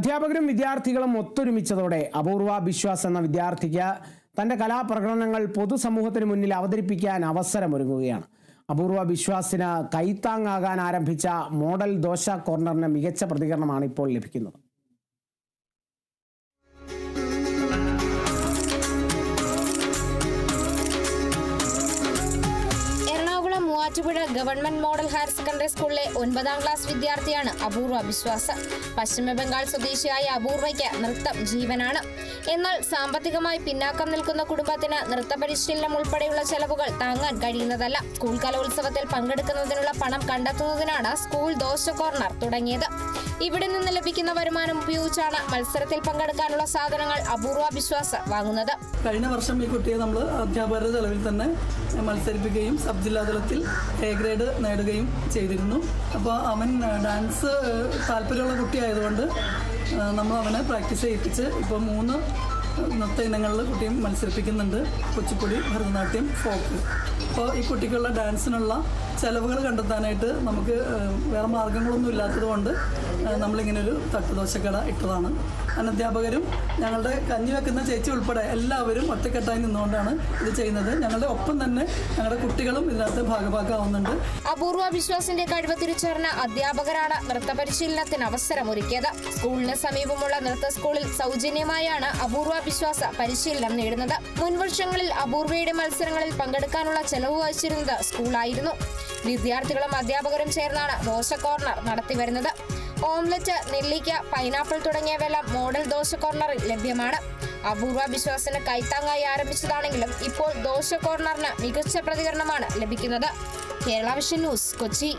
അധ്യാപകരും വിദ്യാർത്ഥികളും ഒത്തൊരുമിച്ചതോടെ അപൂർവ ബിശ്വാസ് എന്ന വിദ്യാർത്ഥിക്ക് തന്റെ കലാപ്രകടനങ്ങൾ പൊതുസമൂഹത്തിന് മുന്നിൽ അവതരിപ്പിക്കാൻ അവസരമൊരുങ്ങുകയാണ്. അപൂർവ ബിശ്വാസിന് കൈത്താങ്ങാകാൻ ആരംഭിച്ച മോഡൽ ദോശ കോർണറിന് മികച്ച പ്രതികരണമാണ് ഇപ്പോൾ ലഭിക്കുന്നത്. Muvattupuzha government model higher secondary സ്കൂളിലെ ഒൻപതാം ക്ലാസ് വിദ്യാർത്ഥിയാണ് അപൂർവ വിശ്വാസ് പശ്ചിമ ബംഗാൾ സ്വദേശിയായ അപൂർവയ്ക്ക് നൃത്തം ജീവനാണ്. എന്നാൽ സാമ്പത്തികമായി പിന്നാക്കം നിൽക്കുന്ന കുടുംബത്തിന് നൃത്ത പരിശീലനം ഉൾപ്പെടെയുള്ള ചെലവുകൾ താങ്ങാൻ കഴിയുന്നതല്ല. സ്കൂൾ കലോത്സവത്തിൽ പങ്കെടുക്കുന്നതിനുള്ള പണം കണ്ടെത്തുന്നതിനാണ് സ്കൂൾ ദോശ കോർണർ തുടങ്ങിയത്. ഇവിടെ നിന്ന് ലഭിക്കുന്ന വരുമാനം ഉപയോഗിച്ചാണ് മത്സരത്തിൽ പങ്കെടുക്കാനുള്ള സാധനങ്ങൾ അപൂർവ വിശ്വാസ് വാങ്ങുന്നത്. കഴിഞ്ഞ വർഷം ഈ കുട്ടിയെ നമ്മൾ അധ്യാപകരുടെ ചെലവിൽ തന്നെ മത്സരിപ്പിക്കുകയും സബ് ജില്ലാ തലത്തിൽ എ ഗ്രേഡ് നേടുകയും ചെയ്തിരുന്നു. അപ്പോൾ അവൻ ഡാൻസ് താല്പര്യമുള്ള കുട്ടിയായതുകൊണ്ട് നമ്മൾ അവനെ പ്രാക്ടീസ് ചെയ്യിപ്പിച്ച് ഇപ്പോൾ മൂന്ന് നൃത്ത ഇനങ്ങളിൽ കുട്ടിയും മത്സരിപ്പിക്കുന്നുണ്ട്. കുച്ചിപ്പുടി ഭരതനാട്യം ഫോക്ക്. അപ്പോൾ ഈ കുട്ടിക്കുള്ള ഡാൻസിനുള്ള ചിലവുകൾ കണ്ടെത്താനായിട്ട് നമുക്ക് വേറെ മാർഗങ്ങളൊന്നും ഇല്ലാത്തത് കൊണ്ട് നമ്മളിങ്ങനൊരു തട്ടുദോശക്കട ഇട്ടതാണ്. അനധ്യാപകരും ഞങ്ങളുടെ കഞ്ഞി വെക്കുന്ന ചേച്ചി ഉൾപ്പെടെ എല്ലാവരും ഒറ്റക്കെട്ടായി നിന്നുകൊണ്ടാണ് ഇത് ചെയ്യുന്നത്. ഞങ്ങളുടെ ഒപ്പം തന്നെ ഞങ്ങളുടെ കുട്ടികളും ഇതിനകത്ത് ഭാഗഭാഗമാവുന്നുണ്ട് അപൂർവ വിശ്വാസിന്റെ കഴിവ് തിരിച്ചറിഞ്ഞ അധ്യാപകരാണ് നൃത്ത പരിശീലനത്തിന് അവസരമൊരുക്കിയത്. സ്കൂളിന് സമീപമുള്ള നൃത്ത സ്കൂളിൽ സൗജന്യമായാണ് അപൂർവ വിശ്വാസ പരിശീലനം നേടുന്നത്. മുൻവർഷങ്ങളിൽ അപൂർവയുടെ മത്സരങ്ങളിൽ പങ്കെടുക്കാനുള്ള ചെലവ് വഹിച്ചിരുന്നത് സ്കൂളായിരുന്നു. വിദ്യാർത്ഥികളും അധ്യാപകരും ചേർന്നാണ് ദോശ കോർണർ നടത്തിവരുന്നത് ഓംലറ്റ് നെല്ലിക്ക പൈനാപ്പിൾ തുടങ്ങിയവയെല്ലാം മോഡൽ ദോശ കോർണറിൽ ലഭ്യമാണ്. അപൂർവ വിശ്വാസിന് കൈത്താങ്ങായി ആരംഭിച്ചതാണെങ്കിലും ഇപ്പോൾ ദോശ കോർണറിന് മികച്ച പ്രതികരണമാണ് ലഭിക്കുന്നത്. Kerala vision news Kochi.